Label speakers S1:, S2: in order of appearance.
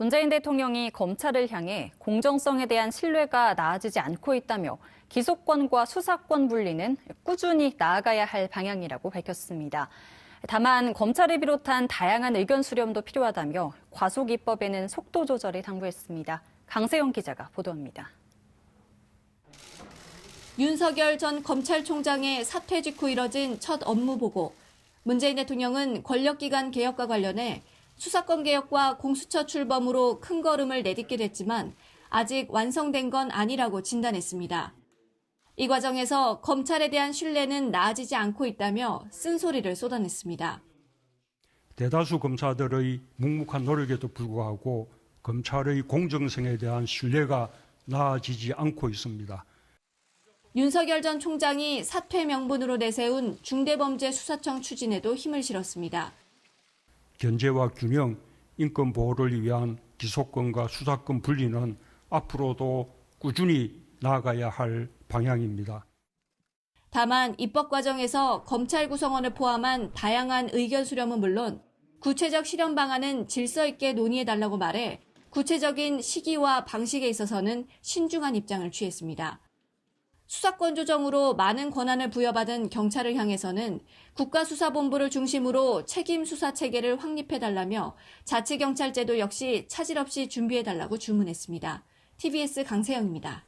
S1: 문재인 대통령이 검찰을 향해 공정성에 대한 신뢰가 나아지지 않고 있다며 기소권과 수사권 분리는 꾸준히 나아가야 할 방향이라고 밝혔습니다. 다만 검찰을 비롯한 다양한 의견 수렴도 필요하다며 과속 입법에는 속도 조절을 당부했습니다. 강세영 기자가 보도합니다.
S2: 윤석열 전 검찰총장의 사퇴 직후 이뤄진 첫 업무 보고. 문재인 대통령은 권력기관 개혁과 관련해 수사권 개혁과 공수처 출범으로 큰 걸음을 내딛게 됐지만 아직 완성된 건 아니라고 진단했습니다. 이 과정에서 검찰에 대한 신뢰는 나아지지 않고 있다며 쓴소리를 쏟아냈습니다.
S3: 대다수 검사들의 묵묵한 노력에도 불구하고 검찰의 공정성에 대한 신뢰가 나아지지 않고 있습니다.
S2: 윤석열 전 총장이 사퇴 명분으로 내세운 중대범죄수사청 추진에도 힘을 실었습니다.
S3: 견제와 균형, 인권 보호를 위한 기소권과 수사권 분리는 앞으로도 꾸준히 나아가야 할 방향입니다.
S2: 다만 입법 과정에서 검찰 구성원을 포함한 다양한 의견 수렴은 물론 구체적 실현 방안은 질서 있게 논의해 달라고 말해 구체적인 시기와 방식에 있어서는 신중한 입장을 취했습니다. 수사권 조정으로 많은 권한을 부여받은 경찰을 향해서는 국가수사본부를 중심으로 책임 수사 체계를 확립해달라며 자치경찰제도 역시 차질 없이 준비해달라고 주문했습니다. TBS 강세영입니다.